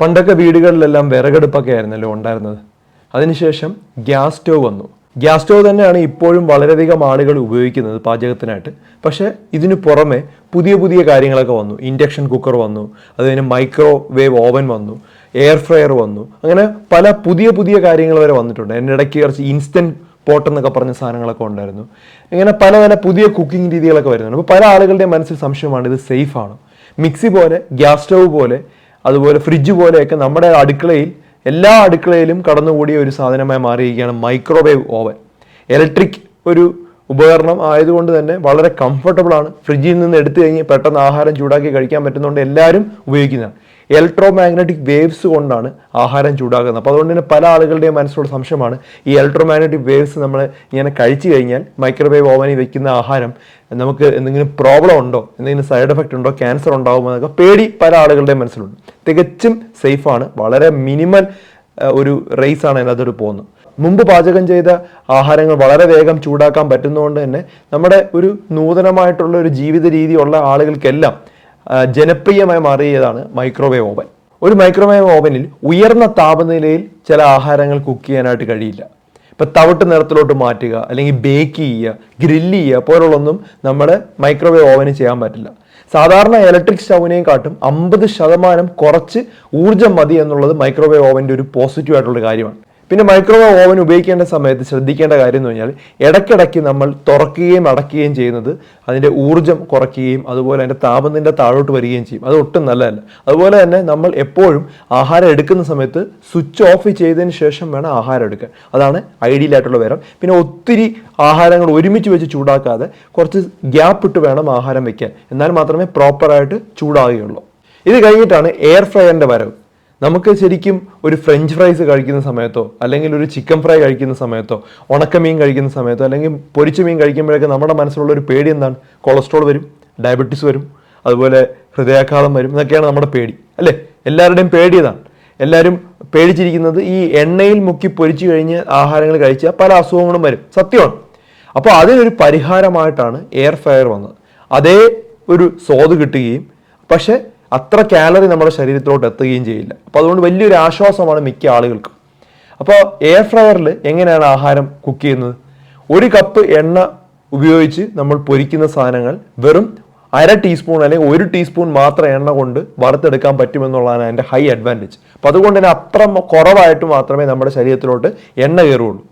പണ്ടൊക്കെ വീടുകളിലെല്ലാം വിറകടുപ്പൊക്കെ ആയിരുന്നല്ലോ ഉണ്ടായിരുന്നത്. അതിനുശേഷം ഗ്യാസ് സ്റ്റോവ് വന്നു. ഗ്യാസ് സ്റ്റോവ് തന്നെയാണ് ഇപ്പോഴും വളരെയധികം ആളുകൾ ഉപയോഗിക്കുന്നത് പാചകത്തിനായിട്ട്. പക്ഷേ ഇതിനു പുറമെ പുതിയ പുതിയ കാര്യങ്ങളൊക്കെ വന്നു. ഇൻഡക്ഷൻ കുക്കർ വന്നു. അതുകഴിഞ്ഞ് മൈക്രോവേവ് ഓവൻ വന്നു. എയർ ഫ്രയർ വന്നു. അങ്ങനെ പല പുതിയ പുതിയ കാര്യങ്ങൾ വരെ വന്നിട്ടുണ്ട്. എന്റെ ഇടയ്ക്ക് കുറച്ച് ഇൻസ്റ്റന്റ് പോട്ട് എന്നൊക്കെ പറഞ്ഞ സാധനങ്ങളൊക്കെ ഉണ്ടായിരുന്നു. ഇങ്ങനെ പല പല പുതിയ കുക്കിംഗ് രീതികളൊക്കെ വരുന്നുണ്ട്. അപ്പോൾ പല ആളുകളുടെയും മനസ്സിൽ സംശയമാണ് ഇത് സേഫാണ്? മിക്സി പോലെ ഗ്യാസ് സ്റ്റവ് പോലെ അതുപോലെ ഫ്രിഡ്ജ് പോലെയൊക്കെ നമ്മുടെ അടുക്കളയിൽ എല്ലാ അടുക്കളയിലും കടന്നുകൂടിയ ഒരു സാധനമായി മാറിയിരിക്കുകയാണ് മൈക്രോവേവ് ഓവൻ ഇലക്ട്രിക് ഒരു ഉപകരണം ആയതുകൊണ്ട് തന്നെ വളരെ കംഫർട്ടബിൾ ആണ്. ഫ്രിഡ്ജിൽ നിന്ന് എടുത്തു കഴിഞ്ഞ് പെട്ടെന്ന് ആഹാരം ചൂടാക്കി കഴിക്കാൻ പറ്റുന്നതുകൊണ്ട് എല്ലാവരും ഉപയോഗിക്കുന്നതാണ്. ഇലക്ട്രോ മാഗ്നറ്റിക് വേവ്സ് കൊണ്ടാണ് ആഹാരം ചൂടാക്കുന്നത് അപ്പോൾ അതുകൊണ്ട് തന്നെ പല ആളുകളുടെയും മനസ്സിലുള്ള സംശയമാണ് ഈ ഇലക്ട്രോ മാഗ്നറ്റിക് വേവ്സ് നമ്മൾ ഇങ്ങനെ കഴിച്ചു കഴിഞ്ഞാൽ മൈക്രോവേവ് ഓവനിൽ വെക്കുന്ന ആഹാരം നമുക്ക് എന്തെങ്കിലും പ്രോബ്ലം ഉണ്ടോ എന്തെങ്കിലും സൈഡ് എഫക്റ്റ് ഉണ്ടോ ക്യാൻസർ ഉണ്ടാകുമോ എന്നൊക്കെ പേടി പല ആളുകളുടെയും മനസ്സിലുണ്ട്. തികച്ചും സേഫാണ് വളരെ മിനിമൽ ഒരു റേസ് ആണ് അതിനകത്തോട്ട് പോകുന്നത്. മുമ്പ് പാചകം ചെയ്ത ആഹാരങ്ങൾ വളരെ വേഗം ചൂടാക്കാൻ പറ്റുന്നതുകൊണ്ട് തന്നെ നമ്മുടെ ഒരു നൂതനമായിട്ടുള്ള ഒരു ജീവിത രീതിയുള്ള ആളുകൾക്കെല്ലാം ജനപ്രിയമായി മാറിയതാണ് മൈക്രോവേവ് ഓവൻ ഒരു മൈക്രോവേവ് ഓവനിൽ ഉയർന്ന താപനിലയിൽ ചില ആഹാരങ്ങൾ കുക്ക് ചെയ്യാനായിട്ട് കഴിയില്ല. ഇപ്പം തവിട്ട് നിറത്തിലോട്ട് മാറ്റുക അല്ലെങ്കിൽ ബേക്ക് ചെയ്യുക ഗ്രില്ല് ചെയ്യുക പോലുള്ളൊന്നും നമ്മുടെ മൈക്രോവേവ് ഓവന് ചെയ്യാൻ പറ്റില്ല. സാധാരണ ഇലക്ട്രിക് സ്റ്റൗവിനെയും കാട്ടും അമ്പത് ശതമാനം കുറച്ച് ഊർജം മതി എന്നുള്ളത് മൈക്രോവേവ് ഓവന്റെ ഒരു പോസിറ്റീവ് ആയിട്ടുള്ള കാര്യമാണ്. പിന്നെ മൈക്രോവേവ് ഓവൻ ഉപയോഗിക്കേണ്ട സമയത്ത് ശ്രദ്ധിക്കേണ്ട കാര്യം എന്ന് പറഞ്ഞാൽ ഇടയ്ക്കിടയ്ക്ക് നമ്മൾ തുറക്കുകയും അടയ്ക്കുകയും ചെയ്യുന്നത് അതിന്റെ ഊർജം കുറയ്ക്കുകയും അതുപോലെ അതിന്റെ താപനില താഴോട്ട് വരികയും ചെയ്യും. അത് ഒട്ടും നല്ലതല്ല. അതുപോലെ തന്നെ നമ്മൾ എപ്പോഴും ആഹാരം എടുക്കുന്ന സമയത്ത് സ്വിച്ച് ഓഫ് ചെയ്തതിന് ശേഷം വേണം ആഹാരം എടുക്കാൻ. അതാണ് ഐഡിയൽ ആയിട്ടുള്ള വരം പിന്നെ ഒത്തിരി ആഹാരങ്ങൾ ഒരുമിച്ച് വെച്ച് ചൂടാക്കാതെ കുറച്ച് ഗ്യാപ്പ് ഇട്ട് വേണം ആഹാരം വെക്കാൻ. എന്നാൽ മാത്രമേ പ്രോപ്പറായിട്ട് ചൂടാകുകയുള്ളൂ ഇത് കഴിഞ്ഞിട്ടാണ് എയർ ഫ്രയറിന്റെ വരവ്. നമുക്ക് ശരിക്കും ഒരു ഫ്രഞ്ച് ഫ്രൈസ് കഴിക്കുന്ന സമയത്തോ അല്ലെങ്കിൽ ഒരു ചിക്കൻ ഫ്രൈ കഴിക്കുന്ന സമയത്തോ ഉണക്കമീൻ കഴിക്കുന്ന സമയത്തോ അല്ലെങ്കിൽ പൊരിച്ച മീൻ കഴിക്കുമ്പോഴൊക്കെ നമ്മുടെ മനസ്സിലുള്ള ഒരു പേടി എന്താണ്? കൊളസ്ട്രോൾ വരും ഡയബറ്റീസ് വരും അതുപോലെ ഹൃദയാഘാതം വരും എന്നൊക്കെയാണ് നമ്മുടെ പേടി. അല്ലേ? എല്ലാവരുടെയും പേടി ഇതാണ് എല്ലാവരും പേടിച്ചിരിക്കുന്നത് ഈ എണ്ണയിൽ മുക്കി പൊരിച്ചു കഴിഞ്ഞ് ആഹാരങ്ങൾ കഴിച്ചാൽ പല അസുഖങ്ങളും വരും. സത്യമാണ്. അപ്പോൾ അതിനൊരു പരിഹാരമായിട്ടാണ് എയർ ഫയർ വന്നത്. അതേ ഒരു സ്വാദ് കിട്ടുകയും പക്ഷേ അത്ര കാലറി നമ്മുടെ ശരീരത്തിലോട്ട് എത്തുകയും ചെയ്യില്ല. അപ്പോൾ അതുകൊണ്ട് വലിയൊരു ആശ്വാസമാണ് മിക്ക ആളുകൾക്കും. അപ്പോൾ എയർ ഫ്രയറിൽ എങ്ങനെയാണ് ആഹാരം കുക്ക് ചെയ്യുന്നത്? ഒരു കപ്പ് എണ്ണ ഉപയോഗിച്ച് നമ്മൾ പൊരിക്കുന്ന സാധനങ്ങൾ വെറും അര ടീസ്പൂൺ അല്ലെങ്കിൽ ഒരു ടീസ്പൂൺ മാത്രം എണ്ണ കൊണ്ട് വറുത്തെടുക്കാൻ പറ്റുമെന്നുള്ളതാണ് അതിന്റെ ഹൈ അഡ്വാന്റേജ് അപ്പം അതുകൊണ്ട് തന്നെ അത്ര കുറവായിട്ട് മാത്രമേ നമ്മുടെ ശരീരത്തിലോട്ട് എണ്ണ കയറുള്ളൂ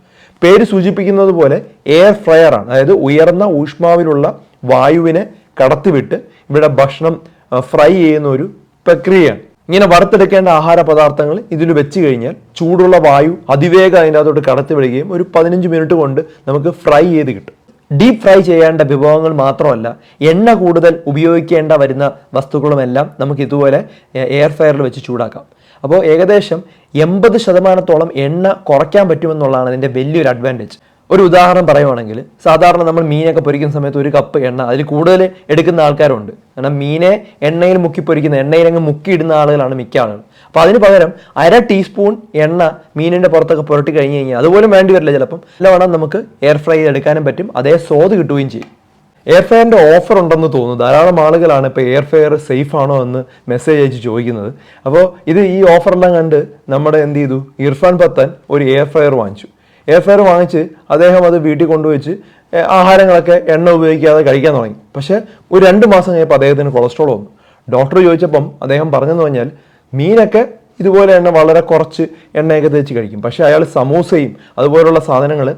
പേര് സൂചിപ്പിക്കുന്നത് പോലെ എയർ ഫ്രയറാണ് അതായത് ഉയർന്ന ഊഷ്മാവിലുള്ള വായുവിനെ കടത്തിവിട്ട് ഇവിടെ ഭക്ഷണം ഫ്രൈ ചെയ്യുന്ന ഒരു പ്രക്രിയയാണ് ഇങ്ങനെ വറുത്തെടുക്കേണ്ട ആഹാര പദാർത്ഥങ്ങൾ ഇതിൽ വെച്ച് കഴിഞ്ഞാൽ ചൂടുള്ള വായു അതിവേഗം അതിന്റെ അകത്തോട്ട് കടത്തിവിടുകയും ഒരു പതിനഞ്ച് മിനിറ്റ് കൊണ്ട് നമുക്ക് ഫ്രൈ ചെയ്ത് കിട്ടും. ഡീപ് ഫ്രൈ ചെയ്യേണ്ട വിഭവങ്ങൾ മാത്രമല്ല എണ്ണ കൂടുതൽ ഉപയോഗിക്കേണ്ട വരുന്ന വസ്തുക്കളുമെല്ലാം നമുക്ക് ഇതുപോലെ എയർ ഫയറിൽ വെച്ച് ചൂടാക്കാം. അപ്പോൾ ഏകദേശം എൺപത് ശതമാനത്തോളം എണ്ണ കുറയ്ക്കാൻ പറ്റുമെന്നുള്ളതാണ് അതിന്റെ വലിയൊരു അഡ്വാന്റേജ് ഒരു ഉദാഹരണം പറയുവാണെങ്കിൽ സാധാരണ നമ്മൾ മീനൊക്കെ പൊരിക്കുന്ന സമയത്ത് ഒരു കപ്പ് എണ്ണ അതിൽ കൂടുതൽ എടുക്കുന്ന ആൾക്കാരുണ്ട്. കാരണം മീനെ എണ്ണയിൽ മുക്കി പൊരിക്കുന്ന എണ്ണയിൽ അങ്ങ് മുക്കിയിടുന്ന ആളുകളാണ് മിക്ക ആളുകൾ അപ്പോൾ അതിന് പകരം അര ടീസ്പൂൺ എണ്ണ മീനിന്റെ പുറത്തൊക്കെ പുരട്ടി കഴിഞ്ഞ് കഴിഞ്ഞാൽ അതുപോലും വേണ്ടി വരില്ല ചിലപ്പം. നല്ലവണ്ണം നമുക്ക് എയർ ഫ്രൈ എടുക്കാനും പറ്റും അതേ സ്വാദ് കിട്ടുകയും ചെയ്യും. എയർ ഫെയറിന്റെ ഓഫർ ഉണ്ടെന്ന് തോന്നുന്നു. ധാരാളം ആളുകളാണ് ഇപ്പോൾ എയർ ഫെയർ സേഫ് ആണോ എന്ന് മെസ്സേജ് അയച്ച് ചോദിക്കുന്നത്. അപ്പോൾ ഇത് ഈ ഓഫറെല്ലാം കണ്ട് നമ്മുടെ എന്ത് ചെയ്തു? ഇർഫാൻ പത്തൻ ഒരു എയർ ഫെയർ വാങ്ങിച്ചു. എയർ ഫെയർ വാങ്ങിച്ച് അദ്ദേഹം അത് വീട്ടിൽ കൊണ്ടുവച്ച് ആഹാരങ്ങളൊക്കെ എണ്ണ ഉപയോഗിക്കാതെ കഴിക്കാൻ തുടങ്ങി. പക്ഷേ ഒരു രണ്ട് മാസം കഴിഞ്ഞപ്പോൾ അദ്ദേഹത്തിന് കൊളസ്ട്രോൾ വന്നു. ഡോക്ടർ ചോദിച്ചപ്പം അദ്ദേഹം പറഞ്ഞെന്ന് പറഞ്ഞാൽ മീനൊക്കെ ഇതുപോലെ എണ്ണ വളരെ കുറച്ച് എണ്ണയൊക്കെ തേച്ച് കഴിക്കും. പക്ഷേ അയാൾ സമൂസയും അതുപോലുള്ള സാധനങ്ങൾ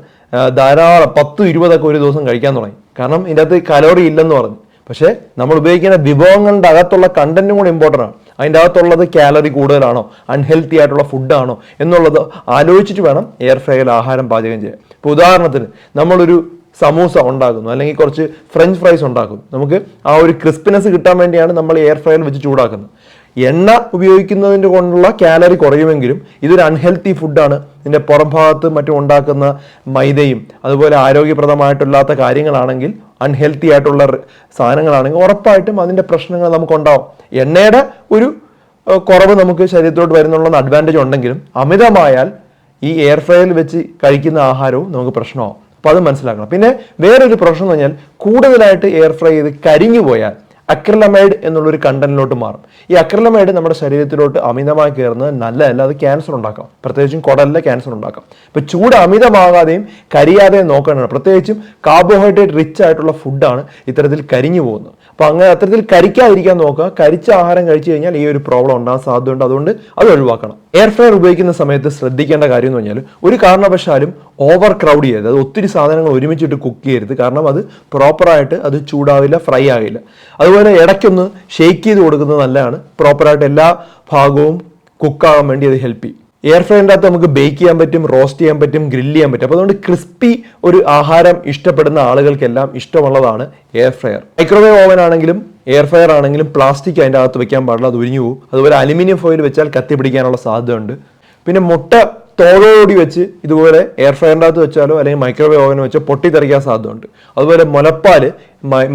ധാരാളം പത്തും ഇരുപതൊക്കെ ഒരു ദിവസം കഴിക്കാൻ തുടങ്ങി. കാരണം ഇതിനകത്ത് കലോറി ഇല്ലെന്ന് പറഞ്ഞു. പക്ഷേ നമ്മൾ ഉപയോഗിക്കുന്ന വിഭവങ്ങളുടെ അകത്തുള്ള കണ്ടന്റും കൂടെ ഇമ്പോർട്ടന്റ് ആണ്. അതിന്റെ അകത്തുള്ളത് കാലറി കൂടുതലാണോ? അൺഹെൽത്തി ആയിട്ടുള്ള ഫുഡാണോ എന്നുള്ളത് ആലോചിച്ചിട്ട് വേണം എയർ ഫ്രൈയിൽ ആഹാരം പാചകം ചെയ്യാൻ. ഇപ്പോൾ ഉദാഹരണത്തിന് നമ്മളൊരു സമൂസ ഉണ്ടാക്കുന്നു അല്ലെങ്കിൽ കുറച്ച് ഫ്രഞ്ച് ഫ്രൈസ് ഉണ്ടാക്കുന്നു. നമുക്ക് ആ ഒരു ക്രിസ്പിനെസ് കിട്ടാൻ വേണ്ടിയാണ് നമ്മൾ എയർ ഫ്രൈയിൽ വെച്ച് ചൂടാക്കുന്നത്. എണ്ണ ഉപയോഗിക്കുന്നതിന്റെ കൊണ്ടുള്ള കാലറി കുറയുമെങ്കിലും ഇതൊരു അൺഹെൽത്തി ഫുഡാണ് ഇതിന്റെ പുറം ഭാഗത്ത് മറ്റും ഉണ്ടാക്കുന്ന മൈദയും അതുപോലെ ആരോഗ്യപ്രദമായിട്ടില്ലാത്ത കാര്യങ്ങളാണെങ്കിൽ അൺഹെൽത്തി ആയിട്ടുള്ള സാധനങ്ങളാണെങ്കിൽ ഉറപ്പായിട്ടും അതിന്റെ പ്രശ്നങ്ങൾ നമുക്കുണ്ടാവും. എണ്ണയുടെ ഒരു കുറവ് നമുക്ക് ശരീരത്തോട് വരുന്നുള്ള അഡ്വാന്റേജ് ഉണ്ടെങ്കിലും അമിതമായാൽ ഈ എയർ ഫ്രയറിൽ വെച്ച് കഴിക്കുന്ന ആഹാരവും നമുക്ക് പ്രശ്നമാവും. അപ്പോൾ അത് മനസ്സിലാക്കണം. പിന്നെ വേറൊരു പ്രശ്നം എന്ന് പറഞ്ഞാൽ കൂടുതലായിട്ട് എയർ ഫ്രൈ ചെയ്ത് കരിഞ്ഞു പോയാൽ അക്രലമൈഡ് എന്നുള്ളൊരു കണ്ടന്റിലോട്ട് മാറും. ഈ അക്രിലമൈഡ് നമ്മുടെ ശരീരത്തിലോട്ട് അമിതമായി കയറുന്നത് നല്ലതല്ല അത് ക്യാൻസർ ഉണ്ടാക്കാം. പ്രത്യേകിച്ചും കുടലിലെ ക്യാൻസർ ഉണ്ടാക്കാം. ഇപ്പൊ ചൂട് അമിതമാകാതെയും കരിയാതെയും നോക്കേണ്ടതാണ്. പ്രത്യേകിച്ചും കാർബോഹൈഡ്രേറ്റ് റിച്ച് ആയിട്ടുള്ള ഫുഡാണ് ഇത്തരത്തിൽ കരിഞ്ഞു പോകുന്നത്. അപ്പോൾ അങ്ങനെ അത്തരത്തിൽ കരിക്കാതിരിക്കാൻ നോക്കുക. കരിച്ച ആഹാരം കഴിച്ചു കഴിഞ്ഞാൽ ഈ ഒരു പ്രോബ്ലം ഉണ്ടാകാൻ സാധ്യതയുണ്ട്. അതുകൊണ്ട് അത് ഒഴിവാക്കണം. എയർ ഫ്രയർ ഉപയോഗിക്കുന്ന സമയത്ത് ശ്രദ്ധിക്കേണ്ട കാര്യം എന്ന് പറഞ്ഞാൽ ഒരു കാരണവശാലും ഓവർ ക്രൗഡ് ചെയ്യരുത്. അത് ഒത്തിരി സാധനങ്ങൾ ഒരുമിച്ചിട്ട് കുക്ക് ചെയ്യരുത്. കാരണം അത് പ്രോപ്പറായിട്ട് അത് ചൂടാവില്ല ഫ്രൈ ആവില്ല. അതുപോലെ ഇടയ്ക്കൊന്ന് ഷേക്ക് ചെയ്ത് കൊടുക്കുന്നത് നല്ലതാണ്. പ്രോപ്പറായിട്ട് എല്ലാ ഭാഗവും കുക്കാകാൻ വേണ്ടി അത് ഹെൽപ്പ് ചെയ്യും. എയർ ഫ്രൈന്റെ അകത്ത് നമുക്ക് ബേക്ക് ചെയ്യാൻ പറ്റും റോസ്റ്റ് ചെയ്യാൻ പറ്റും ഗ്രില്ല് ചെയ്യാൻ പറ്റും. അപ്പോൾ അതുകൊണ്ട് ക്രിസ്പി ഒരു ആഹാരം ഇഷ്ടപ്പെടുന്ന ആളുകൾക്കെല്ലാം ഇഷ്ടമുള്ളതാണ് എയർ ഫ്രയർ മൈക്രോവേവ് ഓവൻ ആണെങ്കിലും എയർ ഫയർ ആണെങ്കിലും പ്ലാസ്റ്റിക് അതിന്റെ അകത്ത് വെക്കാൻ പാടില്ല അത് ഉരിഞ്ഞു പോകും. അതുപോലെ അലുമിനിയം ഫോയിൽ വെച്ചാൽ കത്തി പിടിക്കാനുള്ള സാധ്യതയുണ്ട്. പിന്നെ മുട്ട തോടോടി വെച്ച് ഇതുപോലെ എയർ ഫ്രയറിന്റെ അകത്ത് വെച്ചാലോ അല്ലെങ്കിൽ മൈക്രോവേവ് ഓവനിൽ വെച്ചോ പൊട്ടിത്തെറിക്കാൻ സാധ്യതയുണ്ട്. അതുപോലെ മുലപ്പാൽ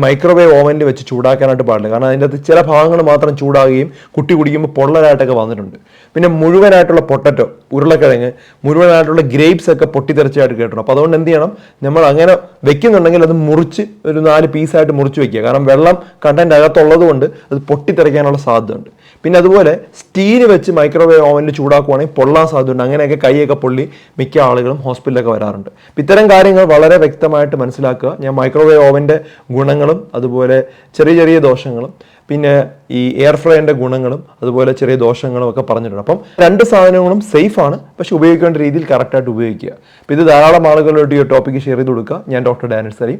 മൈക്രോവേവ് ഓവനിൽ വെച്ച് ചൂടാക്കാനായിട്ട് പാടില്ല. കാരണം അതിന്റെ അകത്ത് ചില ഭാഗങ്ങൾ മാത്രം ചൂടാകുകയും കുട്ടി കുടിക്കുമ്പോൾ പൊള്ളലായിട്ടൊക്കെ വന്നിട്ടുണ്ട്. പിന്നെ മുഴുവനായിട്ടുള്ള പൊട്ടറ്റോ ഉരുളക്കിഴങ്ങ് മുഴുവനായിട്ടുള്ള ഗ്രേപ്സ് ഒക്കെ പൊട്ടിത്തെറിച്ചായിട്ട് കേട്ടിട്ടുണ്ട്. അപ്പോൾ അതുകൊണ്ട് എന്ത് ചെയ്യണം? നമ്മൾ അങ്ങനെ വെക്കുന്നുണ്ടെങ്കിൽ അത് മുറിച്ച് ഒരു നാല് പീസായിട്ട് മുറിച്ച് വെക്കുക. കാരണം വെള്ളം കണ്ടന്റ് അകത്തുള്ളത് കൊണ്ട് അത് പൊട്ടിത്തെറിക്കാനുള്ള സാധ്യതയുണ്ട്. പിന്നെ അതുപോലെ സ്റ്റീൽ വെച്ച് മൈക്രോവേവ് ഓവനിൽ ചൂടാക്കുവാണെങ്കിൽ പൊള്ളാൻ സാധ്യതയുണ്ട്. അങ്ങനെയൊക്കെ കൈയൊക്കെ പൊള്ളി മിക്ക ആളുകളും ഹോസ്പിറ്റലൊക്കെ വരാറുണ്ട്. ഇത്തരം കാര്യങ്ങൾ വളരെ വ്യക്തമായിട്ട് മനസ്സിലാക്കുക. ഞാൻ മൈക്രോവേവ് ഓവന്റെ ഗുണങ്ങളും അതുപോലെ ചെറിയ ചെറിയ ദോഷങ്ങളും പിന്നെ ഈ എയർ ഫ്രൈന്റെ ഗുണങ്ങളും അതുപോലെ ചെറിയ ദോഷങ്ങളും ഒക്കെ പറഞ്ഞിട്ടുണ്ട്. അപ്പം രണ്ട് സാധനങ്ങളും സേഫാണ് പക്ഷെ ഉപയോഗിക്കേണ്ട രീതിയിൽ കറക്റ്റായിട്ട് ഉപയോഗിക്കുക. അപ്പം ഇത് ധാരാളം ആളുകളോട് ഈ ടോപ്പിക്ക് ഷെയർ ചെയ്ത് കൊടുക്കുക. ഞാൻ ഡോക്ടർ ഡാനിൽ സലീം.